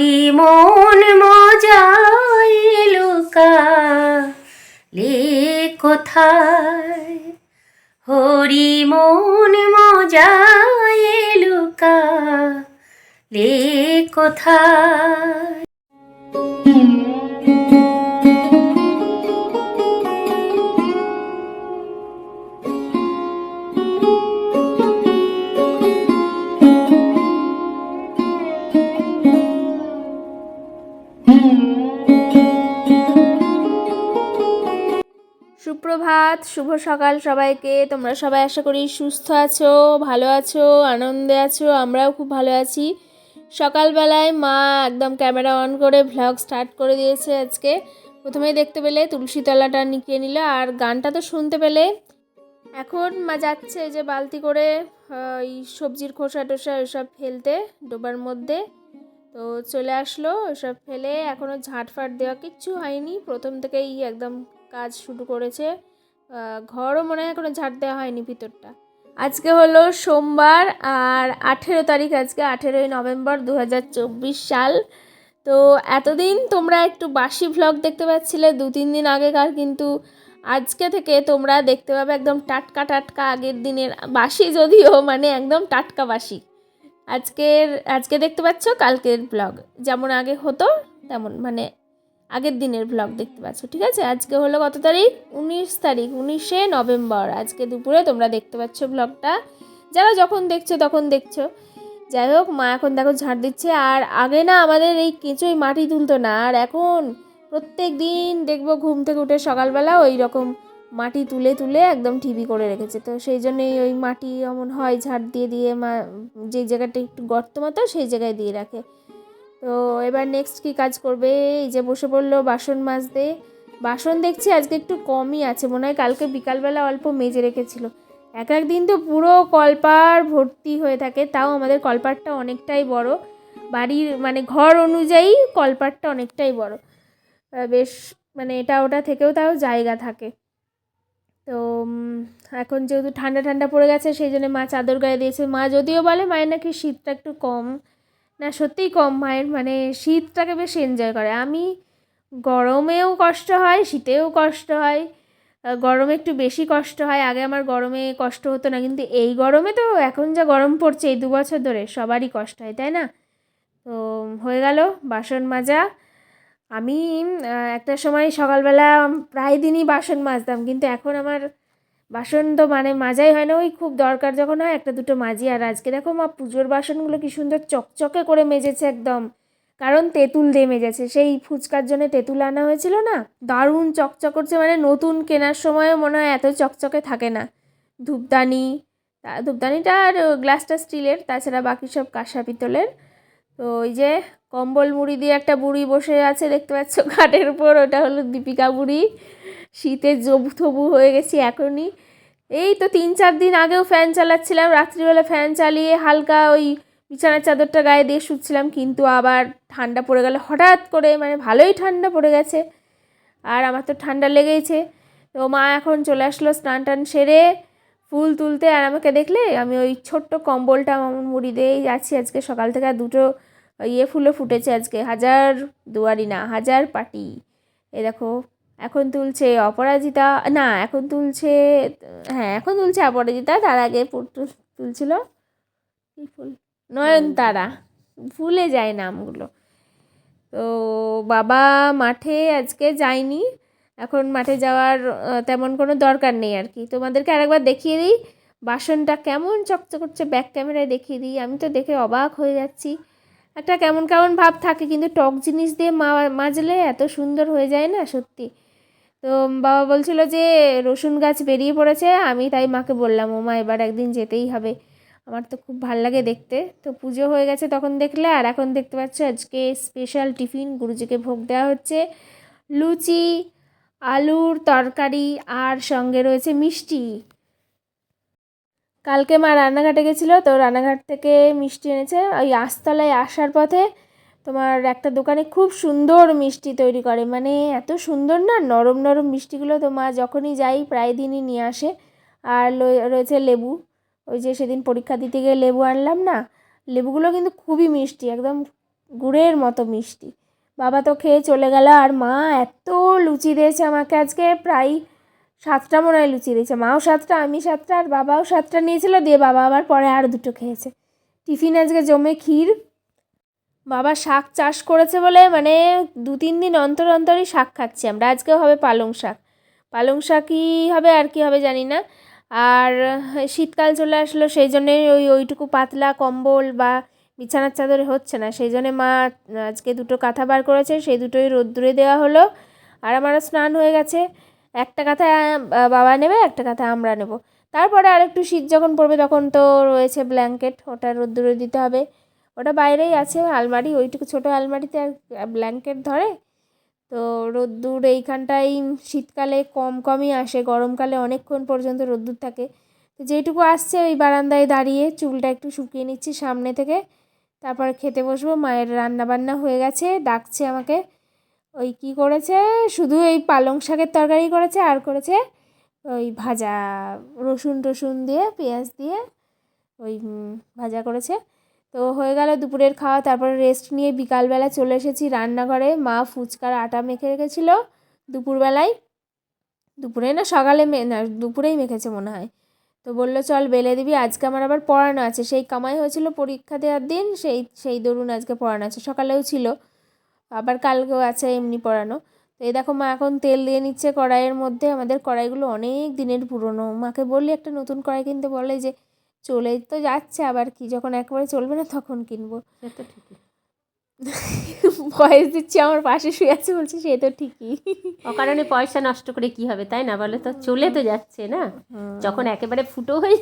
হরি মন মজা লুকা। লে কোথায়? হরি মন মজায় লুকা। লে কোথায়? সুপ্রভাত, শুভ সকাল সবাইকে। তোমরা সবাই আশা করি সুস্থ আছো, ভালো আছো, আনন্দে আছো, আমরাও খুব ভালো আছি। সকালবেলায় মা একদম ক্যামেরা অন করে ভ্লগ স্টার্ট করে দিয়েছে আজকে। প্রথমেই দেখতে পেলে তুলসী তলাটা নিকিয়ে নিল, আর গানটা তো শুনতে পেলে। এখন মা যাচ্ছে যে বালতি করে এই সবজির খোসা টোসা এসব ফেলতে ডোবার মধ্যে। তো চলে আসলো ওসব ফেলে এখনও ঝাঁটফাট দেওয়া কিচ্ছু হয়নি। প্রথম থেকেই একদম কাজ শুরু করেছে। ঘরও মনে হয় কোনো ঝাঁট দেওয়া হয়নি ভিতরটা। আজকে হলো সোমবার আর আঠেরো তারিখ আজকে আঠেরোই নভেম্বর দু হাজার চব্বিশ সাল। তো এতদিন তোমরা একটু বাসি ভ্লগ দেখতে পাচ্ছিলে, দু তিন দিন আগেকার কিন্তু আজকে থেকে তোমরা দেখতে পাবে একদম টাটকা টাটকা আগের দিনের বাসি যদিও মানে একদম টাটকা বাসি। আজকের, আজকে দেখতে পাচ্ছ কালকের ব্লগ যেমন আগে হতো, তেমন মানে আগের দিনের ব্লগ দেখতে পাচ্ছ, ঠিক আছে? আজকে হলো কত তারিখ? উনিশ তারিখ, উনিশে নভেম্বর। আজকে দুপুরে তোমরা দেখতে পাচ্ছ ব্লগটা যারা যখন দেখছ তখন দেখছ। যাই হোক, মা এখন দেখো ঝাড় দিচ্ছে। আর আগে না আমাদের এই কেঁচোই মাটি তুলতো না। আর এখন প্রত্যেক দিন দেখব ঘুম থেকে উঠে সকালবেলা ওই রকম মাটি তুলে তুলে একদম ঠিবি করে রেখেছে। তো সেই জন্যই ওই মাটি এমন হয় ঝাড় দিয়ে দিয়ে মা যে জায়গাটা একটু গর্ত মতো সেই জায়গায় দিয়ে রাখে। তো এবার নেক্সট কি কাজ করবে? এই যে বসে পড়ল বাসন মাজতে। বাসন দেখছি আজকে একটু কমই আছে, মনে হয় কালকে বিকালবেলা অল্প মেজে রেখেছিল। এক এক দিন তো পুরো কলপার ভর্তি হয়ে থাকে, তাও আমাদের কলপারটা অনেকটাই বড়। বাড়ির মানে ঘর অনুযায়ী কলপারটা অনেকটাই বড়। বেশ মানে এটা ওটা থেকেও তাও জায়গা থাকে। তো এখন যেহেতু ঠান্ডা ঠান্ডা পড়ে গেছে, সেই জন্য মা চাদর গায়ে দিয়েছে। মা যদিও বলে মায়ের নাকি শীতটা একটু কম না, সত্যিই কম মায়ের মানে শীতটাকে বেশ এনজয় করে। আমি গরমেও কষ্ট হয়, শীতেও কষ্ট হয় গরমে একটু বেশি কষ্ট হয়। আগে আমার গরমে কষ্ট হতো না, কিন্তু এই গরমে তো এখন যা গরম পড়ছে, এই দু বছর ধরে সবারই কষ্ট হয়, তাই না? তো হয়ে গেল, বাসন মাজা। আমি একটা সময় সকালবেলা প্রায় দিনই বাসন মাজতাম, কিন্তু এখন আমার বাসন তো মানে মাজাই হয় না, ওই খুব দরকার যখন হয় একটা দুটো মাজি। আর আজকে দেখো মা, পুজোর বাসনগুলো কি সুন্দর চকচকে করে মেজেছে একদম। কারণ তেঁতুল দিয়ে মেজেছে, সেই ফুচকার জন্য তেঁতুল আনা হয়েছিল না, দারুণ চকচক করছে মানে নতুন কেনার সময়ও মনে হয় এত চকচকে থাকে না। ধূপদানি ধূপদানিটা আর গ্লাসটা স্টিলের, তাছাড়া বাকি সব কাঁসা পিতলের। তো ওই যে কম্বল মুড়ি দিয়ে একটা বুড়ি বসে আছে, দেখতে পাচ্ছ, খাটের উপর, ওটা হলো দীপিকা বুড়ি। শীতে জবু থবু হয়ে গেছি এখনই। এই তো তিন চার দিন আগেও ফ্যান চালাচ্ছিলাম, রাত্রিবেলা ফ্যান চালিয়ে হালকা ওই বিছানার চাদরটা গায়ে দিয়ে শুচ্ছিলাম, কিন্তু আবার ঠান্ডা পড়ে গেল হঠাৎ করে মানে ভালোই ঠান্ডা পড়ে গেছে। আর আমার তো ঠান্ডা লেগেইছে। তো মা এখন চলে আসলো স্নান টান সেরে ফুল তুলতে, আর আমাকে দেখলে আমি ওই ছোট্ট কম্বলটা আমার মুড়ি দিয়েই যাচ্ছি আজকে সকাল থেকে, আর দুটো ইয়ে ফুলও ফুটেছে আজকে, হাজার দুয়ারি না, হাজার পাটি। এ দেখো এখন তুলছে অপরাজিতা, না, এখন তুলছে হ্যাঁ এখন তুলছে অপরাজিতা, তার আগে তুলছিল নয়নতারা, ভুলে যায় নামগুলো। তো বাবা মাঠে আজকে যায়নি, এখন মাঠে যাওয়ার তেমন কোনো দরকার নেই আর কি। তোমাদেরকে আরেকবার দেখিয়ে দিই, বাসনটা কেমন চকচক করছে ব্যাক ক্যামেরায় দেখিয়ে দিই। আমি তো দেখে অবাক হয়ে যাচ্ছি। একটা কেমন কেমন ভাব থাকে, কিন্তু টক জিনিস দিয়ে মাজলে এত সুন্দর হয়ে যায় না সত্যি। তো বাবা বলছিল যে, রসুন গাছ বেরিয়ে পড়েছে, আমি তাই মাকে বললাম ও মা এবার একদিন যেতেই হবে। আমার তো খুব ভালো লাগে দেখতে। তো পুজো হয়ে গেছে তখন দেখলে, আর এখন দেখতে পাচ্ছ আজকে স্পেশাল টিফিন গুরুজিকে ভোগ দেওয়া হচ্ছে। লুচি, আলুর তরকারি আর সঙ্গে রয়েছে মিষ্টি। কালকে মা রান্নাঘাটে গেছিল, তো রান্নাঘাট থেকে মিষ্টি এনেছে। ওই আস্তলায় আসার পথে তোমার একটা দোকানে খুব সুন্দর মিষ্টি তৈরি করে। মানে এত সুন্দর না, নরম নরম মিষ্টিগুলো তো মা যখনই যাই প্রায় দিনই নিয়ে আসে। আর রয়েছে লেবু। ওই যে সেদিন পরীক্ষা দিতে গিয়ে লেবু আনলাম না, লেবুগুলো কিন্তু খুবই মিষ্টি, একদম গুড়ের মতো মিষ্টি। বাবা তো খেয়ে চলে গেল আর মা এত লুচি দিয়েছে আমাকে। আজকে প্রায় সাতটা মনে হয় লুচি দিয়েছে। মাও সাতটা, আমি সাতটা, আর বাবাও সাতটা নিয়েছিল, দিয়ে বাবা আবার পরে আর দুটো খেয়েছে। টিফিন আজকে জমে ক্ষীর বাবা শাক চাষ করেছে বলে মানে দু তিন দিন অন্তর অন্তরই শাক খাচ্ছি আমরা। আজকেও হবে পালং শাক। পালং শাকই হবে আর কি হবে জানি না। আর শীতকাল চলে আসলো সেই জন্যে ওই ওইটুকু পাতলা কম্বল বা বিছানার চাদরে হচ্ছে না। সেই জন্যে মা আজকে দুটো কাঁথা বার করেছে, সেই দুটোই রোদ্দুরে দেওয়া হলো। আর আমারও স্নান হয়ে গেছে। একটা কাঁথা বাবা নেবে, একটা কাঁথা আমরা নেব। তারপরে আরেকটু শীত যখন পড়বে তখন তো রয়েছে ব্ল্যাঙ্কেট, ওটা রোদ্দুরে দিতে হবে। ওটা বাইরেই আছে আলমারি, ওইটুকু ছোটো আলমারিতে ব্ল্যাঙ্কেট ধরে। তো রোদ্দুর এইখানটাই শীতকালে কম কমই আসে, গরমকালে অনেকক্ষণ পর্যন্ত রোদ্দুর থাকে। তো যেইটুকু আসছে ওই বারান্দায় দাঁড়িয়ে চুলটা একটু শুকিয়ে নিচ্ছি সামনে থেকে। তারপর খেতে বসবো, মায়ের রান্না বান্না হয়ে গেছে, ডাকছে আমাকে। ওই কি করেছে? শুধু এই পালং শাকের তরকারি করেছে আর করেছে ওই ভাজা রসুন টসুন দিয়ে, পেঁয়াজ দিয়ে ওই ভাজা করেছে। তো হয়ে গেল দুপুরের খাওয়া, তারপরে রেস্ট নিয়ে বিকালবেলা চলে এসেছি রান্নাঘরে। মা ফুচকার আটা মেখে রেখেছিলো দুপুরবেলায়। দুপুরে না সকালে মে, না, দুপুরেই মেখেছে মনে হয়। তো বলল, চল বেলে দিবি, আজকে আমার আবার পড়ানো আছে। সেই কামাই হয়েছিল পরীক্ষা দেওয়ার দিন, সেই সেই দরুন আজকে পড়ানো আছে। সকালেও ছিল, আবার কালকেও আছে এমনি পড়ানো। তো এই দেখো মা এখন তেল দিয়ে নিচ্ছে কড়াইয়ের মধ্যে। আমাদের কড়াইগুলো অনেক দিনের পুরনো। মাকে বললি একটা নতুন কড়াই কিনতে বলে যে চলে তো যাচ্ছে আবার কি যখন একবারে চলবে না তখন কিনবো। সে তো ঠিকই। ভয়েস দিচ্ছি আমার পাশে শুয়ে আছে বলছে সে তো ঠিকই। অকারণে পয়সা নষ্ট করে কি হবে তাই না? বলে তো চলে তো যাচ্ছে না? যখন একেবারে ফুটো হয়ে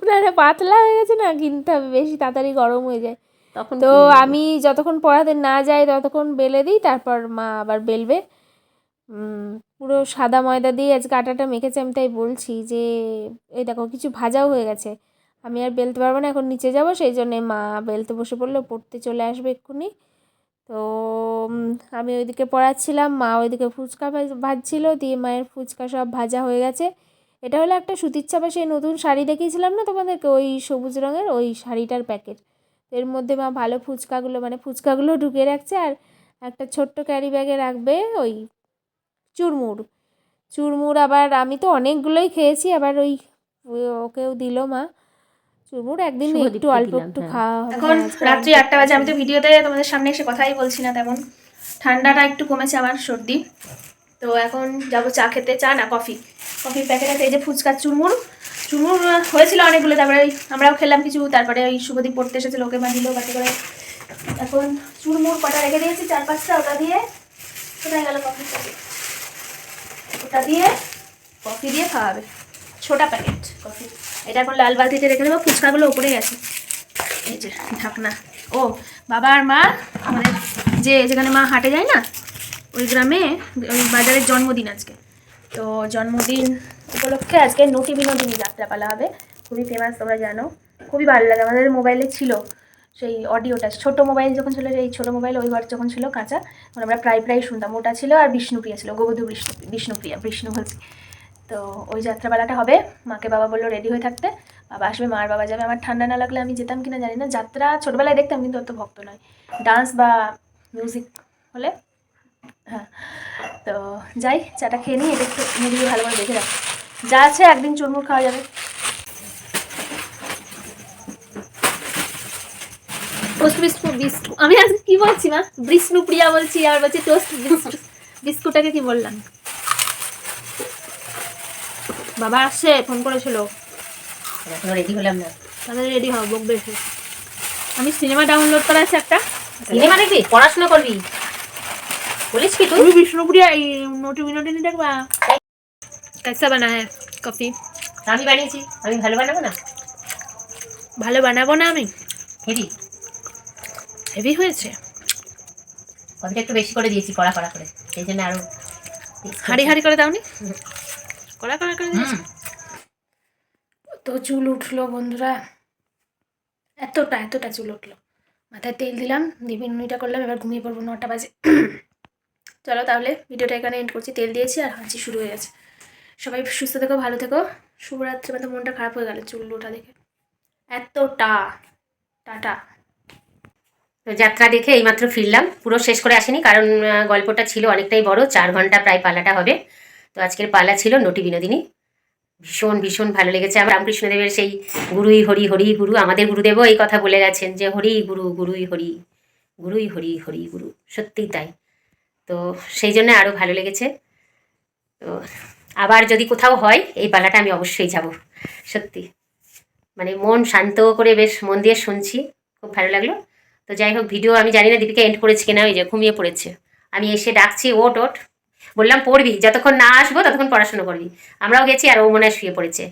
ওনারা পাতলা হয়ে গেছে না কিনতে হবে বেশি তাড়াতাড়ি গরম হয়ে যায়। তখন তো আমি যতক্ষণ পড়াতে না যাই ততক্ষণ বেলে দিই তারপর মা আবার বেলবে। পুরো সাদা ময়দা দিয়ে আজকে আটাটা মেখেছে, আমি তাই বলছি যে, এই দেখো কিছু ভাজাও হয়ে গেছে। আমি আর বেলতে পারব না, এখন নিচে যাব, সেই জন্যে মা বেলতে বসে পড়ল, পড়তে চলে আসবে এক্ষুনি। তো আমি ওইদিকে পড়াচ্ছিলাম, মা ওইদিকে ফুচকা ভাজছিল, দিয়ে মায়ের ফুচকা সব ভাজা হয়ে গেছে। এটা হলো একটা সুতির চাপা, সেই নতুন শাড়ি দেখিয়েছিলাম না তোমাদেরকে, ওই সবুজ রঙের, ওই শাড়িটার প্যাকেট। এর মধ্যে মা ভালো ফুচকাগুলো মানে ফুচকাগুলো ঢুকিয়ে রাখছে, আর একটা ছোট্ট ক্যারি ব্যাগে রাখবে, ওই চুরমুর চুরমুর আবার আমি তো অনেকগুলোই খেয়েছি আবার ওই ওকেও দিল মা। চুরমুর একদিন একটু অল্প একটু হ্যাঁ। খাওয়া এখন রাত্রি আটটা বাজে আমি তো ভিডিওতে তোমাদের সামনে এসে কথাই বলছি না তেমন। ঠান্ডাটা একটু কমেছে আমার সর্দি। তো এখন যাব চা খেতে চা না কফি। কফির প্যাকেট আছে এই যে ফুচকার চুরমুর চুরমুর হয়েছিল অনেকগুলো তারপরে ওই আমরাও খেলাম কিছু তারপরে ওই শুভদীপ পড়তে এসেছিল ওকে মা দিল বাটি করে এখন চুরমুর কটা রেখে দিয়েছি চার পাঁচটা ওটা দিয়ে কোথায় গেল কফি ওটা দিয়ে কফি দিয়ে খাওয়াবে। ছোটা প্যাকেট কফি। এটা এখন লাল বালতিতে রেখে দেবো, ফুচকাগুলো ওপরেই আছে এই যে ঢাকনা। ও, বাবা আর মা আমাদের যে যেখানে মা হাটে যায় না, ওই গ্রামে ওই বাজারের জন্মদিন আজকে। তো জন্মদিন উপলক্ষে আজকে নটি বিনোদিনী যাত্রাপালা হবে। খুবই ফেমাস তোমরা জানো। খুবই ভালো লাগে, আমাদের মোবাইলে ছিল। সেই অডিওটা, ছোট মোবাইল যখন ছিল, সেই ছোট মোবাইল ওই ঘর যখন ছিল কাঁচা, তখন আমরা প্রায় প্রায় শুনতাম। ওটা ছিল আর বিষ্ণুপ্রিয়া ছিল, গোবধূ বিষ্ণু, বিষ্ণুপ্রিয়া, বিষ্ণু বলছি। তো ওই যাত্রাপালাটা হবে, মাকে বাবা বলল রেডি হয়ে থাকতে, বাবা আসবে, মার বাবা যাবে। আমার ঠান্ডা না লাগলে আমি যেতাম কিনা জানি না। যাত্রা ছোটবেলায় দেখতাম, কিন্তু অত ভক্ত নয়। ডান্স বা মিউজিক হলে হ্যাঁ। তো যাই, চাটা খেয়ে নিই, এটা একটু মুড়ি দিয়ে ভালো করে দেখে রাখ। যা আছে একদিন চুরমুর খাওয়া যাবে। টোস্ট বিস্কুট বিস্কুট আমি আজকে কি বলছি মা বিষ্ণুপ্রিয়া বলছি আর বলছি টোস্ট বিস্কুট বিস্কুটটাকে কি বললাম বাবা আসছে ফোন করেছিল এখনো রেডি হলাম না তাহলে রেডি হও বকবে এসে আমি সিনেমা ডাউনলোড করা আছে একটা সিনেমা দেখবি পড়াশোনা করবি বলিস কি তুই তুমি বিষ্ণুপ্রিয়া এই নোটি বিনোদিনী দেখবা कैसा बना है कॉफी আমি বানিয়েছি আমি ভালো বানাবো না ভালো বানাবো না আমি হেবি হেভি হয়েছে। কফিটা একটু বেশি করে দিয়েছি কড়া কড়া করে। সেই জন্য আরও হাঁড়ি হাঁড়ি করে দাওনি? কড়া কড়া করে? তো চুল উঠল বন্ধুরা। এতটা এতটা চুল উঠল। মাথায় তেল দিলাম দিয়ে বিনুনিটা করলাম এবার ঘুমিয়ে পড়ব নটা বাজে। চলো তাহলে ভিডিওটা এখানে এন্ড করছি। তেল দিয়েছি আর হাঁচি শুরু হয়ে গেছে। সবাই সুস্থ থেকো ভালো থেকো। শুভরাত্রি মতো মনটা খারাপ হয়ে গেল চুল ওঠা দেখে। এতটা টাটা। তো যাত্রা দেখে এইমাত্র ফিরলাম। পুরো শেষ করে আসিনি, কারণ গল্পটা ছিল অনেকটাই বড়, চার ঘণ্টা প্রায় পালাটা হবে। তো আজকের পালা ছিল নটি বিনোদিনী। ভীষণ ভীষণ ভালো লেগেছে। আমার রামকৃষ্ণদেবের সেই গুরুই হরি হরি গুরু, আমাদের গুরুদেবও এই কথা বলে গেছেন যে, হরি গুরু, গুরুই হরি গুরুই হরি হরি গুরু। সত্যিই তাই। তো সেই জন্য আরও ভালো লেগেছে। তো আবার যদি কোথাও হয়, এই পালাটা আমি অবশ্যই যাব। সত্যি। মানে মন শান্ত করে বেশ মন দিয়ে শুনছি। খুব ভালো লাগল। তো যাই হোক ভিডিও আমি জানি না দীপিকা এন্ড করেছে কিনা, ওই যে ঘুমিয়ে পড়েছে। আমি এসে ডাকছি ওট ওট বললাম, পড়বি, যতক্ষণ না আসব ততক্ষণ পড়াশোনা করবি। আমরাও গেছি আর ও মনে হয় শুয়ে পড়েছে।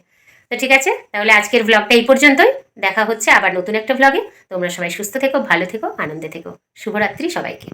তো ঠিক আছে, তাহলে আজকের ব্লগটা এই পর্যন্তই। দেখা হচ্ছে আবার নতুন একটা ব্লগে তোমরা সবাই সুস্থ থেকো, ভালো থেকো, আনন্দে থেকো। শুভরাত্রি সবাইকে।